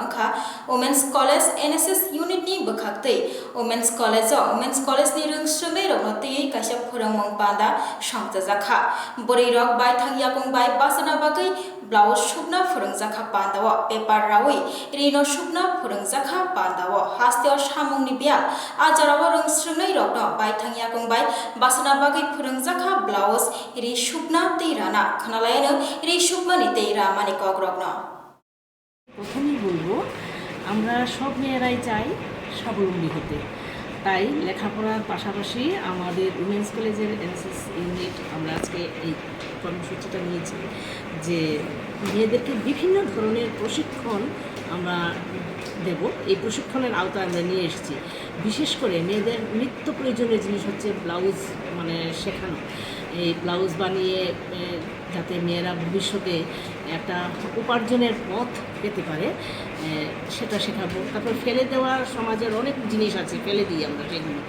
વખા ઓમેન્સ college NSS યુનિટની વખાક થઈ ઓમેન્સ college ઓમેન્સ કોલેજની રોંસ્રમે રગતેઈ કાશ્યપ ખોરંમંગ પાંદા સંગજાખા બોરી રગ બાય થાંગયાકું બાય બાસના બાગઈ ব্লাউজ শুকনা ফুরংজাখা পান্দাও পেপার রাউই ঋণ শুকনা ফুরংজাখা পান্দাও হাস্তেও সামুংনি বিয়া আজারাও রং শ্রুংনাই রগ্ন বাই থাঙ্গিয়াকং বাই বাসনা বাগৈ ফুরংজাখা ব্লাউজ রি শুকনা তেই রানা খানালায়ন রি শুকমানি তেই রামানি কক রগ্ন প্রথমেই বলব, আমরা সব মেয়েরাই চাই স্বাবলম্বী হতে। তাই লেখাপড়ার পাশাপাশি আমাদের উমেন্স কলেজের এনএসএস ইউনিট আমরা আজকে এই কর্মসূচিটা নিয়েছি যে মেয়েদেরকে বিভিন্ন ধরনের প্রশিক্ষণ আমরা দেব। এই প্রশিক্ষণের আওতায় আমরা নিয়ে এসেছি। বিশেষ করে মেয়েদের নিত্য প্রয়োজনীয় জিনিস হচ্ছে ব্লাউজ মানে শেখানো। এই ব্লাউজ বানিয়ে যাতে মেয়েরা ভবিষ্যতে একটা উপার্জনের পথ পেতে পারে সেটা শেখাবো। তারপর ফেলে দেওয়া সমাজের অনেক জিনিস আছে, ফেলে দিই আমরা সেগুলি।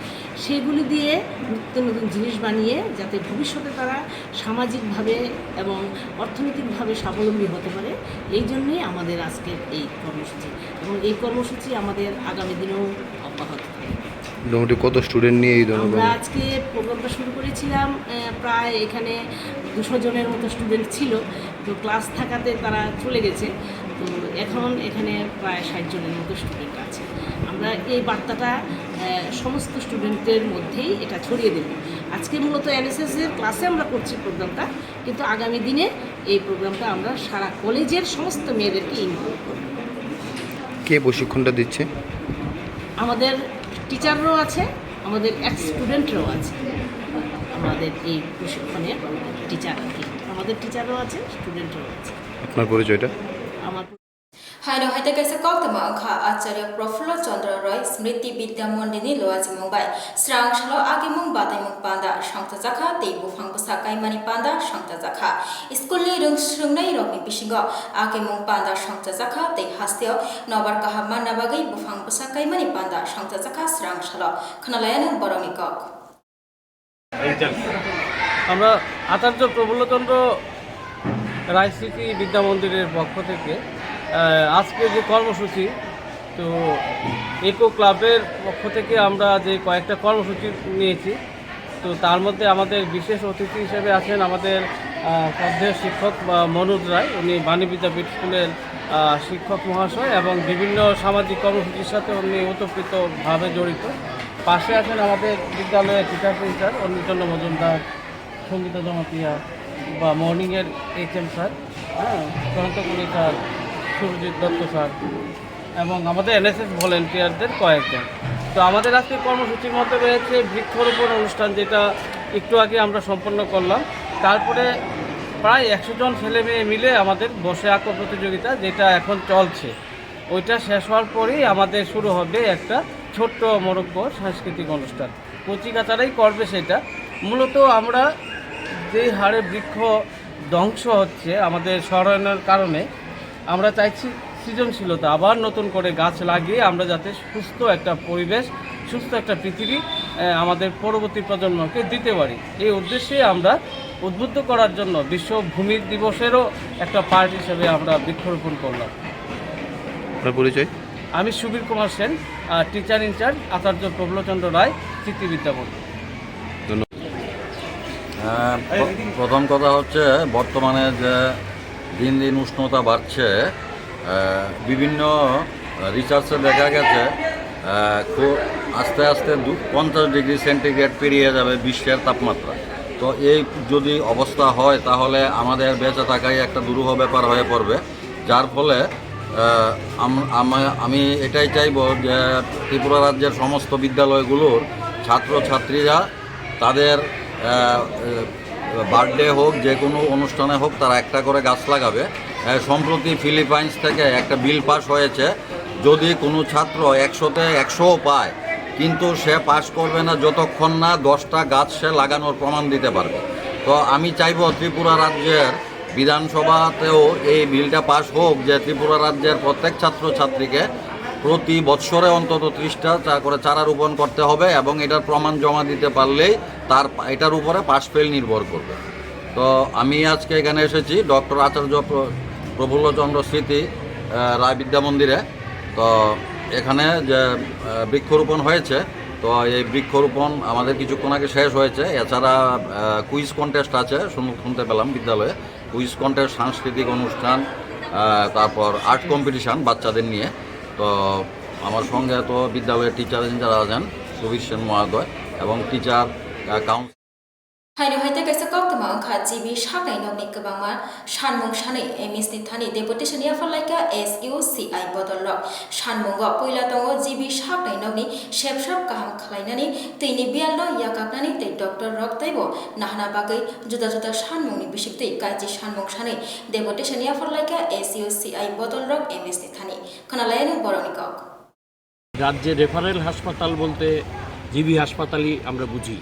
সেগুলি দিয়ে নিত্য নতুন জিনিস বানিয়ে যাতে ভবিষ্যতে তারা সামাজিকভাবে এবং অর্থনৈতিকভাবে স্বাবলম্বী হতে পারে, এই জন্যই আমাদের আজকের এই কর্মসূচি। এবং এই কর্মসূচি আমাদের আগামী দিনেও অব্যাহত। মোটামুটি কত স্টুডেন্ট নিয়ে এই ধরনের আমরা আজকে প্রোগ্রামটা শুরু করেছিলাম প্রায় এখানে দুশো জনের মতো স্টুডেন্ট ছিল তো ক্লাস থাকাতে তারা চলে গেছে তো এখন এখানে প্রায় ষাট জনের মতো স্টুডেন্ট আছে। আমরা এই বার্তাটা সমস্ত স্টুডেন্টের মধ্যেই এটা ছড়িয়ে দেব। আজকে মূলত এনএসএস এর ক্লাসে আমরা করছি প্রোগ্রামটা কিন্তু আগামী দিনে এই প্রোগ্রামটা আমরা সারা কলেজের সমস্ত মেয়েদেরকে ইনভলভ করব। কে প্রশিক্ষণটা দিচ্ছে? আমাদের টিচাররাও আছে, আমাদের এক স্টুডেন্টরাও আছে। আমাদের এই প্রশিক্ষণের টিচার আর কি। আমাদের টিচারও আছে, স্টুডেন্টরাও আছে। আপনার পরিচয়টা? હાઈનો કૈસે કોક્તમાં ખા આચાર્ય પ્રફુલ્લ ચંદ્ર રોય સ્મૃતિ વિદ્યા મંડિની લોઆજ મુંબાઈ સ્રાંગ શલો આગે મુંગ બાતાઈ મુંગ પાંદા સંગતા જાખા તે બુફાંગ બસા કાઈમાની પાંદા સંગતા જાખા સ્કૂલની રંગ શ્રૃંગનાઈ રમી પિશિંગ આગે મુંગ પાંદા સંગતા જાખા તે હાસ્ય নবার কাহা মান্না বাগাই বুফাং বসা কাইমানি পান্দা সংতা জাখা স্রাং শাল খনালায়ান বরমি কক আমরা আচার্য প্রবুল্লচন্দ্র রায় স্মৃতি বিদ্যা মন্দিরের পক্ষ থেকে আজকে যে কর্মসূচি, তো ইকো ক্লাবের পক্ষ থেকে আমরা যে কয়েকটা কর্মসূচি নিয়েছি, তো তার মধ্যে আমাদের বিশেষ অতিথি হিসেবে আছেন আমাদের শ্রদ্ধেয় শিক্ষক মনোজ রায়। উনি বাণী বিদ্যাপীঠ স্কুলের শিক্ষক মহাশয় এবং বিভিন্ন সামাজিক কর্মসূচির সাথে উনি ওতপ্রোতভাবে জড়িত। পাশে আছেন আমাদের বিদ্যালয়ের টিচার টিচার অন্যচন্দ্র মজুমদার, সঙ্গীতা জমাতিয়া বা মর্নিংয়ের এইচ এম স্যার হ্যাঁ স্যার সুরজিৎ দত্ত স্যার এবং আমাদের এনএসএস ভলেন্টিয়ারদের কয়েকজন। তো আমাদের আজকে কর্মসূচির মধ্যে রয়েছে বৃক্ষরোপণ অনুষ্ঠান যেটা একটু আগে আমরা সম্পন্ন করলাম। তারপরে প্রায় একশো জন ছেলে মেয়ে মিলে আমাদের বসে আঁকো প্রতিযোগিতা যেটা এখন চলছে। ওইটা শেষ হওয়ার পরেই আমাদের শুরু হবে একটা ছোট্ট মরক্ষ সাংস্কৃতিক অনুষ্ঠান। কচিকাচারাই করবে সেটা। মূলত আমরা যেই হারে বৃক্ষ ধ্বংস হচ্ছে আমাদের সরানোর কারণে আমরা চাইছি সৃজনশীলতা আবার নতুন করে গাছ লাগিয়ে আমরা যাতে সুস্থ একটা পরিবেশ সুস্থ একটা পৃথিবী আমাদের পরবর্তী প্রজন্মকে দিতে পারি। এই উদ্দেশ্যে আমরা উদ্বুদ্ধ করার জন্য বিশ্ব ভূমি দিবসেরও একটা পার্ট হিসেবে আমরা বৃক্ষরোপণ করলাম। আপনার পরিচয়? আমি Subir Kumar Sen teacher in charge Acharya Prabalchandra Roy Smritividya Mandir হ্যাঁ, প্রথম কথা হচ্ছে বর্তমানে যে দিন দিন উষ্ণতা বাড়ছে বিভিন্ন রিসার্চে দেখা গেছে খুব আস্তে আস্তে দু পঞ্চাশ ডিগ্রি সেন্টিগ্রেড পেরিয়ে যাবে বিশ্বের তাপমাত্রা। তো এই যদি অবস্থা হয়, তাহলে আমাদের বেঁচে থাকাই একটা দুরূহ ব্যাপার হয়ে পড়বে। যার ফলে আমি এটাই চাইব যে ত্রিপুরা রাজ্যের সমস্ত বিদ্যালয়গুলোর ছাত্রছাত্রীরা তাদের বার্থডে হোক, যে কোনো অনুষ্ঠানে হোক, তারা একটা করে গাছ লাগাবে। সম্প্রতি ফিলিপাইন্স থেকে একটা বিল পাস হয়েছে। যদি কোনো ছাত্র একশোতে একশোও পায়, কিন্তু সে পাস করবে না, যতক্ষণ না দশটা গাছ সে লাগানোর প্রমাণ দিতে পারবে। তো আমি চাইব ত্রিপুরা রাজ্যের বিধানসভাতেও এই বিলটা পাস হোক, যে ত্রিপুরা রাজ্যের প্রত্যেক ছাত্রছাত্রীকে প্রতি বৎসরে অন্তত ত্রিশটা করে চারা রোপণ করতে হবে এবং এটার প্রমাণ জমা দিতে পারলেই তার এটার উপরে পাস ফেল নির্ভর করবে। তো আমি আজকে এখানে এসেছি ডক্টর আচার্য প্র- প্রফুল্লচন্দ্র স্মৃতি রায় বিদ্যা মন্দিরে। তো এখানে যে বৃক্ষরোপণ হয়েছে, তো এই বৃক্ষরোপণ আমাদের কিছুক্ষণ আগে শেষ হয়েছে। এছাড়া কুইজ কন্টেস্ট আছে শুনতে পেলাম বিদ্যালয়ে। কুইজ কন্টেস্ট সাংস্কৃতিক অনুষ্ঠান তারপর আর্ট কম্পিটিশান বাচ্চাদের নিয়ে। তো আমার সঙ্গে তো বিদ্যালয়ের টিচার যারা আছেন সুবীর সেন মহোদয় এবং teacher council haino haite kaisa koktama angkha jibi saknai nokni kwbangma sanmung sanai ms ni thani deputation ya falaika suci bodol rok sanmungo poila tongo jibi saknai nokni sepsap kaham khlainani tini bialno yakaknani tei doctor rok teibo nahana bagui juda juda sanmungni bisikti kaiji sanmung sanai deputation ya falaika suci bodol rok ms ni thani khonalayan boroni kok রাজ্যে referral হাসপাতাল বলতে GB হাসপাতালই আমরা বুঝি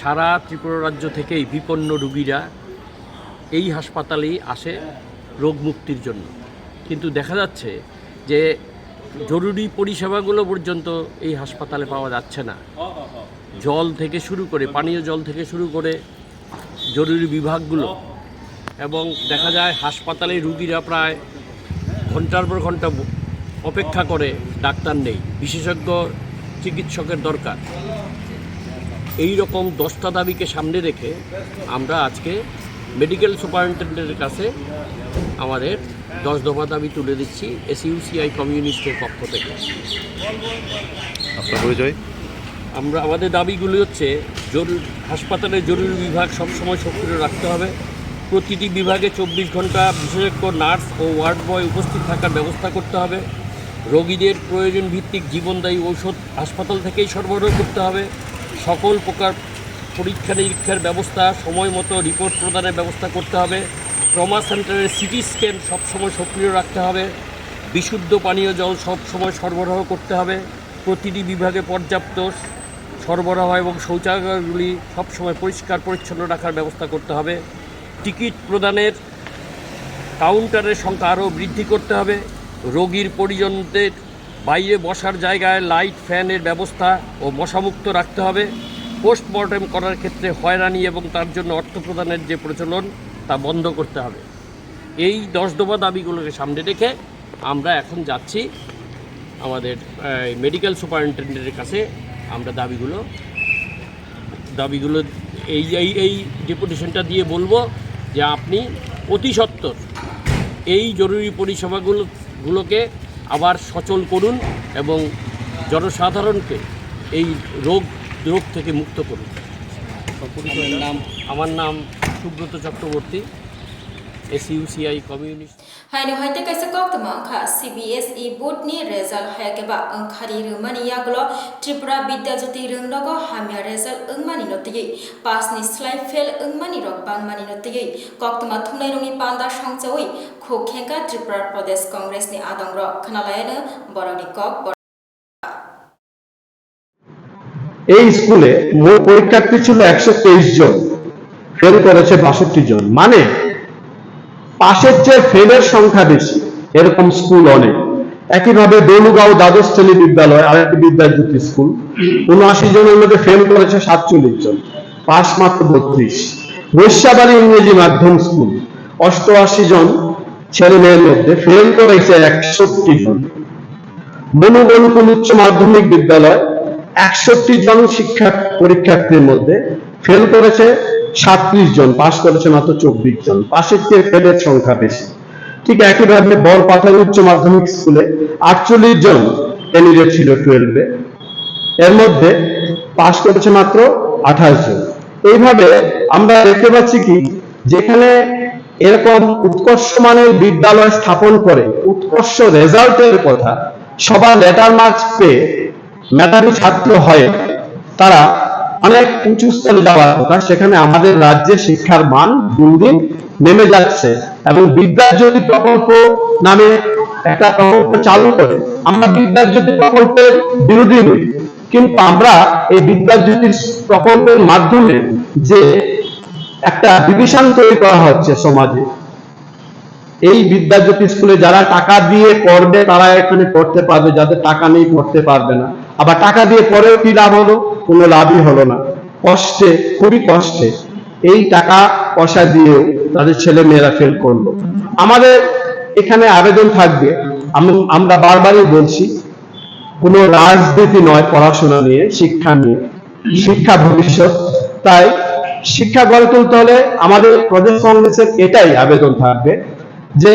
সারা ত্রিপুরা রাজ্য থেকেই বিপন্ন রুগীরা এই হাসপাতালেই আসে রোগ মুক্তির জন্য। কিন্তু দেখা যাচ্ছে যে জরুরি পরিষেবাগুলো পর্যন্ত এই হাসপাতালে পাওয়া যাচ্ছে না। জল থেকে শুরু করে, পানীয় জল থেকে শুরু করে জরুরি বিভাগগুলো এবং দেখা যায় হাসপাতালে রুগীরা প্রায় ঘণ্টার পর ঘণ্টা অপেক্ষা করে, ডাক্তার নেই, বিশেষজ্ঞ চিকিৎসকের দরকার। এই রকম দশটা দাবিকে সামনে রেখে আমরা আজকে মেডিকেল সুপারিনটেন্ডেন্টের কাছে আমাদের দশ দফা দাবি তুলে দিচ্ছি এসইউসিআই কমিউনিস্টের পক্ষ থেকে। আপনার পরিচয়? আমরা আমাদের দাবিগুলি হচ্ছে জরুরি হাসপাতালের জরুরি বিভাগ সবসময় সক্রিয় রাখতে হবে। প্রতিটি বিভাগে চব্বিশ ঘণ্টা বিশেষজ্ঞ নার্স ও ওয়ার্ড বয় উপস্থিত থাকার ব্যবস্থা করতে হবে। রোগীদের প্রয়োজন ভিত্তিক জীবনদায়ী ঔষধ হাসপাতাল থেকেই সরবরাহ করতে হবে। সকল প্রকার পরীক্ষা নিরীক্ষার ব্যবস্থা, সময় মতো রিপোর্ট প্রদানের ব্যবস্থা করতে হবে। ট্রমা সেন্টারের সিটি স্ক্যান সবসময় সক্রিয় রাখতে হবে। বিশুদ্ধ পানীয় জল সবসময় সরবরাহ করতে হবে। প্রতিটি বিভাগে পর্যাপ্ত সরবরাহ এবং শৌচাগারগুলি সবসময় পরিষ্কার, পরিচ্ছন্ন রাখার ব্যবস্থা করতে হবে। টিকিট প্রদানের কাউন্টারের সংখ্যা আরও বৃদ্ধি করতে হবে। রোগীর পরিজনদের বাইরে বসার জায়গায় লাইট, ফ্যানের ব্যবস্থা ও মশামুক্ত রাখতে হবে। পোস্টমর্টেম করার ক্ষেত্রে হয়রানি এবং তার জন্য অর্থ প্রদানের যে প্রচলন, তা বন্ধ করতে হবে। এই দশ দফা দাবিগুলোকে সামনে রেখে আমরা এখন যাচ্ছি। আমাদের মেডিকেল সুপারিনটেন্ডেন্টের কাছে আমরা দাবিগুলো দাবিগুলো, এই এই এই ডেপুটেশনটা দিয়ে বলব যে আপনি অতি সত্বর এই জরুরি পরিষেবাগুলো, গুলোকে আবার সচল করুন এবং জনসাধারণকে এই রোগ রোগ থেকে মুক্ত করুন। আমার নাম আমার নাম Subrata Chakraborty. Kaisa koktama angkha cbse board ni result hayakeba angkhari rungmani yagulo tripura vidyajyoti rungnogo hamya result ungmani notigi pass ni slide fail ungmani rok bangmani notigi koktama thumnai rongi panda songchawi khokhenka tripura pradesh congress ni adong rok khnalayana boroni kok এই স্কুলে মোট পরীক্ষার্থী ছিল একশো তেইশ জন fail করেছে বাষট্টি জন মানে পাশের চেয়ে ফেলের সংখ্যা বেশি। এরকম স্কুল অনেক। একইভাবে বেলুগাঁও দ্বাদশ শ্রেণি বিদ্যালয় আরেকটি বিদ্যাজ্যোতি স্কুল উনআশি জনের মধ্যে ফেল করেছে সাতচল্লিশ জন। পাস মাত্র বত্রিশ। বৈশ্যাবাড়ি ইংরেজি মাধ্যম স্কুল অষ্টআশি জন ছেলে মেয়ের মধ্যে ফেল করেছে একষট্টি জন। মনুগণকুল উচ্চ মাধ্যমিক বিদ্যালয় একষট্টি জন শিক্ষা পরীক্ষার্থীর মধ্যে ফেল করেছে সাতত্রিশ জন, পাশ করেছে মাত্র চব্বিশ জন। পাশের চেয়ে ফেলের সংখ্যা বেশি। ঠিক একইভাবে বরপাঠারি উচ্চ মাধ্যমিক স্কুলে আটচল্লিশ জন ক্যান্ডিডেট ছিল টুয়েলভে এর মধ্যে পাশ করেছে মাত্র আঠাশ জন। এইভাবে আমরা দেখতে পাচ্ছি কি, যেখানে এরকম উৎকর্ষ মানের বিদ্যালয় স্থাপন করে, উৎকর্ষ রেজাল্টের কথা সবার লেটার মার্কস পেয়ে মেধাবী ছাত্র হয় তারা অনেক উঁচু স্তরে যাওয়ার কথা, সেখানে আমাদের রাজ্যে শিক্ষার মান দিন দিন নেমে যাচ্ছে এবং বিদ্যাজ্যোতি প্রকল্প নামে একটা প্রকল্প চালু করে, আমরা বিদ্যাজ্যোতি প্রকল্পের বিরোধী নই কিন্তু আমরা এই বিদ্যাজ্যোতি প্রকল্পের মাধ্যমে যে একটা ডিভিশন তৈরি করা হচ্ছে সমাজে, এই বিদ্যাজ্যোতি স্কুলে যারা টাকা দিয়ে পড়বে, তারা এখানে পড়তে পারবে, যাদের টাকা নেই পড়তে পারবে না। আবার টাকা দিয়ে পরেও কি লাভ হলো? কোনো লাভই হলো না। কষ্টে, খুবই কষ্টে এই টাকা পয়সা দিয়েও তাদের ছেলে মেয়েরা ফেল করল। আমাদের এখানে আবেদন থাকবে। আমরা বারবারই বলছি, কোনো রাজনীতি নয় পড়াশোনা নিয়ে, শিক্ষা নিয়ে। শিক্ষা ভবিষ্যৎ। তাই শিক্ষা গড়ে তুলতে হলে আমাদের প্রদেশ কংগ্রেসের এটাই আবেদন থাকবে যে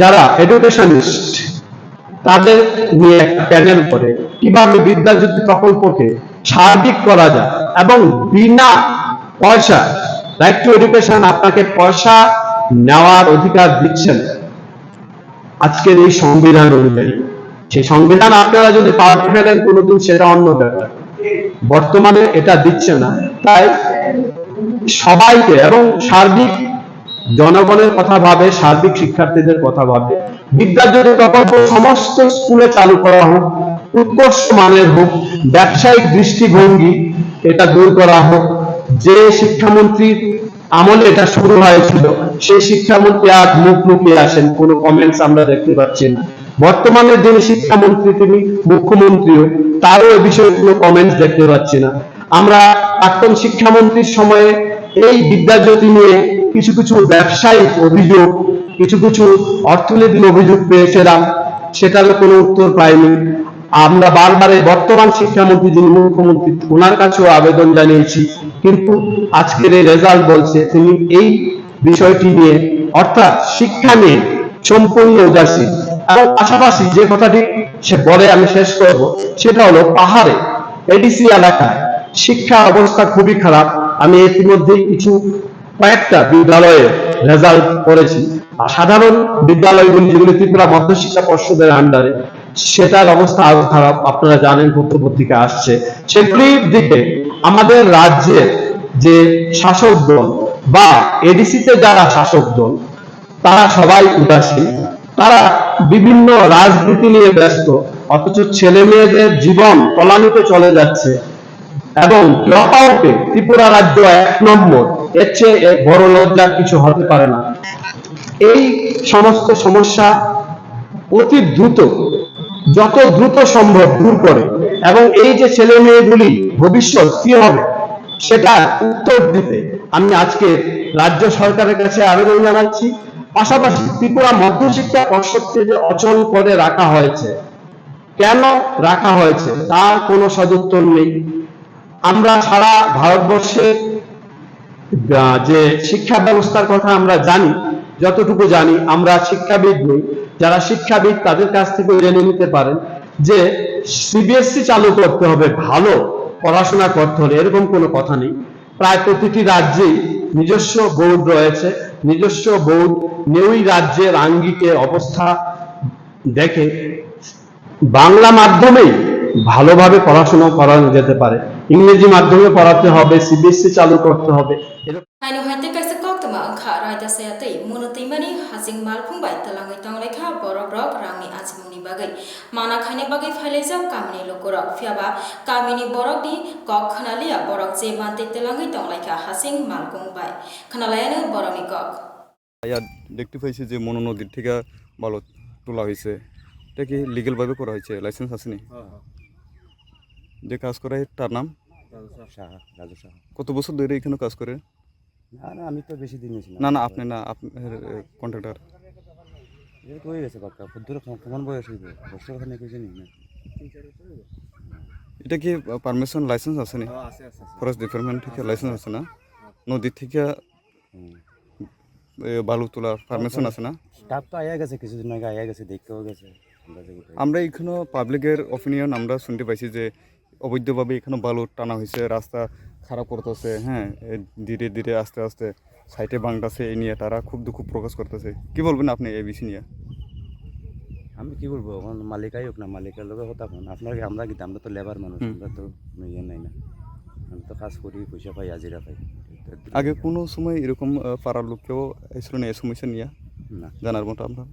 যারা এডুকেশনিস্ট তাদের নিয়ে একটা প্যানেল করে। কীভাবে বিদ্যাজ্যোতি প্রকল্পকে সার্বিক করা যায় এবং বিনা পয়সা রাইট টু এডুকেশন আপনাকে পয়সা নেওয়ার অধিকার দিচ্ছেন। আজকের এই সংবিধান অনুযায়ী। সেই সংবিধান আপনারা যদি পাল্টে ফেলেন, কোনোদিন সেটা অন্য ব্যাপার। বর্তমানে এটা দিচ্ছে না। তাই সবাইকে এবং সার্বিক জনগণের কথা ভাবে, সার্বিক শিক্ষার্থীদের কথা ভাবে বিদ্যাজ্যোতি প্রকল্প সমস্ত স্কুলে চালু করা হোক, উৎকর্ষ মানের হোক, ব্যবসায়িক দৃষ্টিভঙ্গি এটা দূর করা হোক, যে শিক্ষামন্ত্রীর আমলে এটা শুরু হয়েছিল, সেই শিক্ষামন্ত্রী আজ মুখ লুকিয়ে আসেন, কোনো কমেন্টস আমরা দেখতে পাচ্ছি না। বর্তমানে যিনি শিক্ষামন্ত্রী, তিনি মুখ্যমন্ত্রীও, তারও এ বিষয়ে কোনো কমেন্টস দেখতে পাচ্ছি না। আমরা প্রাক্তন শিক্ষামন্ত্রীর সময়ে এই বিদ্যাজ্যোতি নিয়ে কিছু কিছু ব্যবসায়িক অভিযোগ কিছু কিছু অর্থনৈতিক অভিযোগ পেয়েছিলাম, সেটারও কোনো উত্তর পাইনি। আমরা বারবার বর্তমান শিক্ষামন্ত্রী যিনি মুখ্যমন্ত্রী ওনার কাছেও আবেদন জানিয়েছি। কিন্তু আজকের এই রেজাল্ট বলছে তিনি এই বিষয়টি নিয়ে, অর্থাৎ শিক্ষা নিয়ে সম্পূর্ণ উদাসীন। এবং পাশাপাশি যে কথাটি সে বলে আমি শেষ করব, সেটা হলো পাহাড়ে এডিসি এলাকায় শিক্ষা অবস্থা খুবই খারাপ। আমি ইতিমধ্যেই কিছু কয়েকটা বিদ্যালয়ে রেজাল্ট করেছি। সাধারণ বিদ্যালয়গুলি যেগুলি ত্রিপুরা মধ্যশিক্ষা পর্ষদের আন্ডারে সেটার অবস্থা আরও খারাপ। আপনারা জানেন পত্রপত্রিকা আসছে। সেগুলির দিকে আমাদের রাজ্যের যে শাসক দল বা এডিসিতে যারা শাসক দল, তারা সবাই উদাসীন। তারা বিভিন্ন রাজনীতি নিয়ে ব্যস্ত, অথচ ছেলে মেয়েদের জীবন তলানিতে চলে যাচ্ছে। এবং ড্রপ আউটে ত্রিপুরা রাজ্য এক নম্বর। এর চেয়ে বড় লজ্জার কিছু হতে পারে না। এই সমস্ত সমস্যা অতি দ্রুত, যত দ্রুত সম্ভব দূর করে এবং এই যে ছেলে মেয়েগুলি ভবিষ্যৎ কি হবে, সেটা উত্তর দিতে আমি আজকে রাজ্য সরকারের কাছে আবেদন জানাচ্ছি। পাশাপাশি ত্রিপুরা মধ্যশিক্ষা পর্ষদকে যে অচল করে রাখা হয়েছে, কেন রাখা হয়েছে, তার কোনো সদুত্তর নেই। আমরা সারা ভারতবর্ষে যে শিক্ষা ব্যবস্থার কথা আমরা জানি, যতটুকু জানি, আমরা শিক্ষাবিদ নই। যারা শিক্ষাবিদ, তাদের কাছ থেকে জেনে নিতে পারেন যে সিবিএসসি চালু করতে হবে ভালো, পড়াশোনা করতে হলে, এরকম কোনো কথা নেই। প্রায় প্রতিটি রাজ্যেই নিজস্ব বোর্ড রয়েছে, নিজস্ব বোর্ড নেই রাজ্যের আঙ্গিকে অবস্থা দেখে বাংলা মাধ্যমেই ভালোভাবে পড়াশোনা করানো যেতে পারে। ইংরেজি মাধ্যমে পড়াতে হবে সিবিএসসি চালু করতে হবে। এরকম Haino hante kaisa koktama angkha raida sayatei monotimani hasing malphungbai talangai tanglaikha borok rok rangni achimungni bagai mana khaine bagai phailejak kamini lokorok phiaba kamini borok ni kok khanalia borok je bante talangai tanglaikha hasing malphungbai khanalayano borokni kok ইয়া দেখতে পাইছি যে মনো নদীর থেকে বালু তোলা হয়েছে এটা কি লিগেলভাবে করা হয়েছে লাইসেন্স আসেনি যে কাজ করে তার নাম সাহা রাজু সাহা কত বছর ধরে এখানে কাজ করে না না আমি তো বেশি দিন ছিলাম না না আপনি না আপনার কন্ট্রাক্টর এটা তো হয়ে গেছে পাক্কা বুদ্ধর কেমন বয়স হইব। বছর ওখানে কেউ জানি না। এটা কি পারমিশন লাইসেন্স আসেনি ফরেস্ট ডিপার্টমেন্ট থেকে লাইসেন্স আছে। না? নদীর থেকে বালু তোলার পারমিশন আছে না? স্টাফ তো আয়া গেছে কিছুদিন আগে আয়া গেছে দেখতেও গেছে। আমরা এখানেও পাবলিকের অপিনিয়ন আমরা শুনতে পাইছি যে অবৈধভাবে এখানে বালু টানা হয়েছে রাস্তা খারাপ করতেছে হ্যাঁ এ ধীরে ধীরে আস্তে আস্তে সাইটে ভাঙতেছে এই নিয়ে তারা খুব দুঃখ প্রকাশ করতেছে। কি বলবেন আপনি এই বিষয় নিয়ে? আমি কি বলব? এখন মালিকাই হোক না মালিকের লোক হতা ফোন আপনার আমরা কিন্তু আমরা তো লেবার মানুষ আমরা তো কোনো ইয়ে নাই না। আমি তো কাজ করি পয়সা পাই হাজিরা পাই। আগে কোনো সময় এরকম পাড়ার লোককেও এসেছিল না এই সমস্যা নিয়ে? না। জানার মতো আপনার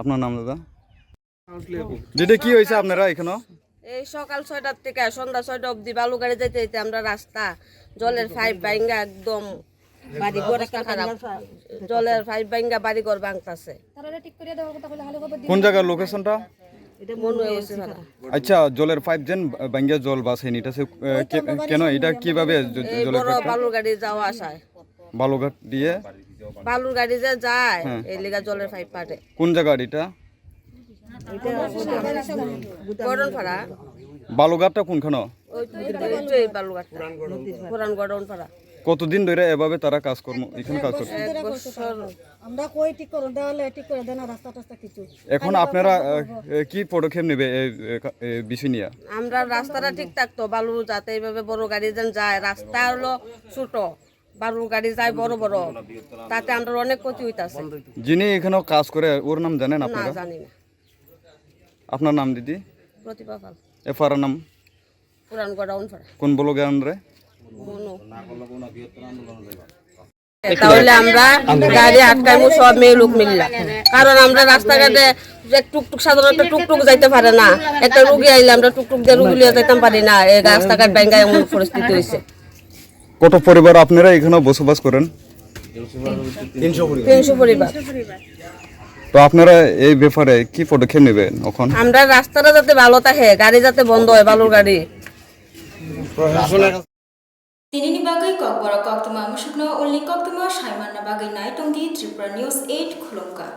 আপনার নাম দাদা? যেটা কি হয়েছে আপনারা এখানে এই সকাল ছয়টার থেকে সন্ধ্যা ছয়টা অবধি বালু গাড়ি যেতে যেতে আমরা রাস্তা জলের পাইপ ভাঙ্গা একদম বাড়ি ঘর খারাপ। জলের পাইপ ভাঙ্গা বাড়ি ঘর ভাঙতাছে। কোন জায়গার লোকেশনটা মনু আচ্ছা জলের পাইপ যেন বাঙ্গিয়া জল বাসে নিতেছে কেন? এটা কীভাবে জ- এই জলের বড় বালুর গাড়ি যাওয়া আসায়। বালুঘাট দিয়ে? বালুর গাড়ি যে যায় এই লিগা জলের পাইপ পাটে কোন জায়গা এটা? বালুঘাটটা কোনখানে? কতদিন ধরে এভাবে তারা কাজকর্ম এখানে কাজ করছে? আমরা কই ঠিক করে দেওয়ালে ঠিক করে দেন রাস্তা টাস্তা কিছু। এখন আপনারা কি পদক্ষেপ নেবে এই বিষয় নিয়ে? আমরা রাস্তাটা ঠিক থাকতো বালু যাতে এইভাবে বড় গাড়ি যেন যায়। রাস্তা হলো ছোট বালুর গাড়ি যায় বড় বড়। তাতে আমরা অনেক ক্ষতি হইতাছে। যিনি এখানে কাজ করে ওর নাম জানেন আপনারা? জানি না। আপনার নাম দিদি? প্রতিভা পাল। এফআর নাম? পুরান গড়াউন কোন রে? তাহলে আমরা গাড়ি আটকাইমু সব মেয়ে লোক মিললা। কারণ আমরা রাস্তাঘাটে টুকটুক সাধারণত টুকটুক যাইতে পারে না একটা রুগী আইলে আমরা টুকটুক দিয়ে রুগী লিয়ে যাইতাম পারি না এই রাস্তাঘাট ব্যাঙ্গা এমন পরিস্থিতি হয়েছে কত পরিবার আপনারা এখানে বসবাস করেন? তিনশো পরিবার। তো আপনারা এই ব্যাপারে কি পদক্ষেপ নেবেন এখন? আমরা রাস্তাটা যাতে ভালো থাকে গাড়ি যাতে বন্ধ হয় ভালো গাড়ি। তিনি ত্রিপুরা নিউজ এইট খুলঙ্কা